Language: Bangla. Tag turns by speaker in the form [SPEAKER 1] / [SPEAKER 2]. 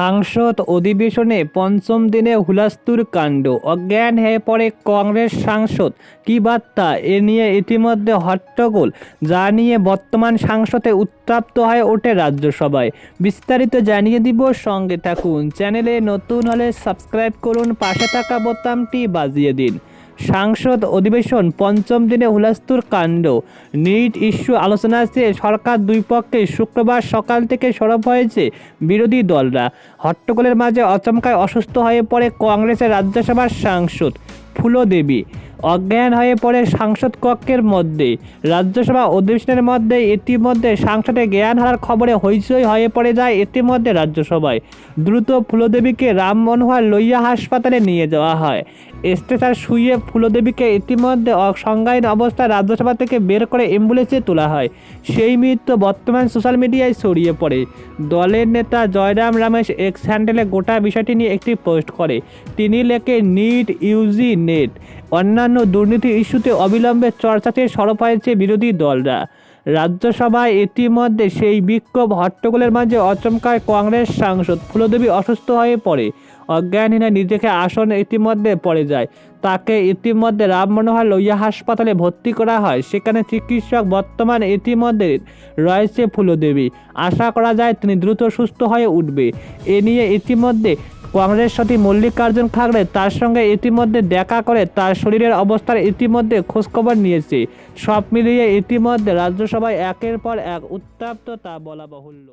[SPEAKER 1] সাংসদ অধিবেশনে পঞ্চম দিনে হুলাস্তুর কাণ্ড। অজ্ঞান হয়ে পড়ে কংগ্রেস সাংসদ। কি বার্তা? এ নিয়ে ইতিমধ্যে হট্টগোল। যা নিয়ে বর্তমান সাংসদে উত্তাপ্ত হয়ে ওঠে রাজ্যসভায়। বিস্তারিত জানিয়ে দিব সঙ্গে থাকুন। চ্যানেলে নতুন হলে সাবস্ক্রাইব করুন। পাশে থাকা বোতামটি বাজিয়ে দিন। সাংসদ অধিবেশন পঞ্চম দিনে হুলাস্তুর কাণ্ড। নিট ইস্যু আলোচনা চেয়ে সরকার দুই পক্ষে শুক্রবার সকাল থেকে সরব হয়েছে বিরোধী দলরা। হট্টগোলের মাঝে অচমকায় অসুস্থ হয়ে পড়ে কংগ্রেসের রাজ্যসভার সাংসদ ফুলদেবী। অজ্ঞান হয়ে পড়ে সাংসদ কক্ষের মধ্যে। রাজ্যসভা অধিবেশনের মধ্যে ইতিমধ্যে সাংসদে জ্ঞান হারার খবরে হইচই হয়ে পড়ে যায় ইতিমধ্যে রাজ্যসভায়। দ্রুত ফুলদেবীকে রাম মনোহর লইয়া হাসপাতালে নিয়ে যাওয়া হয়। স্ট্রেচার শুয়ে ফুলদেবীকে ইতিমধ্যে অসংজ্ঞাহীন অবস্থায় রাজ্যসভা থেকে বের করে অ্যাম্বুলেন্সে তোলা হয়। সেই মৃত্যু বর্তমান সোশ্যাল মিডিয়ায় ছড়িয়ে পড়ে। দলের নেতা জয়রাম রমেশ এক্স হ্যান্ডেলে গোটা বিষয়টি নিয়ে একটি পোস্ট করে। তিনি লেখে নিট ইউজি নেট। অন্যান্য দুর্নীতি ইস্যুতে অবিলম্বে চর্চাতে সরব হয়েছে বিরোধী দলরা। রাজ্যসভায় ইতিমধ্যে সেই বিক্ষোভ হট্টগোলের মাঝে অচমকায় কংগ্রেস সাংসদ ফুলদেবী অসুস্থ হয়ে পড়ে। অজ্ঞানহীনা নিজেকে আসন ইতিমধ্যে পড়ে যায়। তাকে ইতিমধ্যে রাম মনোহর লইয়া হাসপাতালে ভর্তি করা হয়। সেখানে চিকিৎসক বর্তমান ইতিমধ্যে রয়েছে ফুলদেবী। আশা করা যায় তিনি দ্রুত সুস্থ হয়ে উঠবে। এ নিয়ে ইতিমধ্যে কংগ্রেস সতী মল্লিকার্জুন খাগড়ে তার সঙ্গে ইতিমধ্যে দেখা করে তার শরীরের অবস্থার ইতিমধ্যে খোঁজখবর নিয়েছে। সব মিলিয়ে ইতিমধ্যে রাজ্যসভায় একের পর এক উত্তাপ্ত তা বলা বাহুল্য।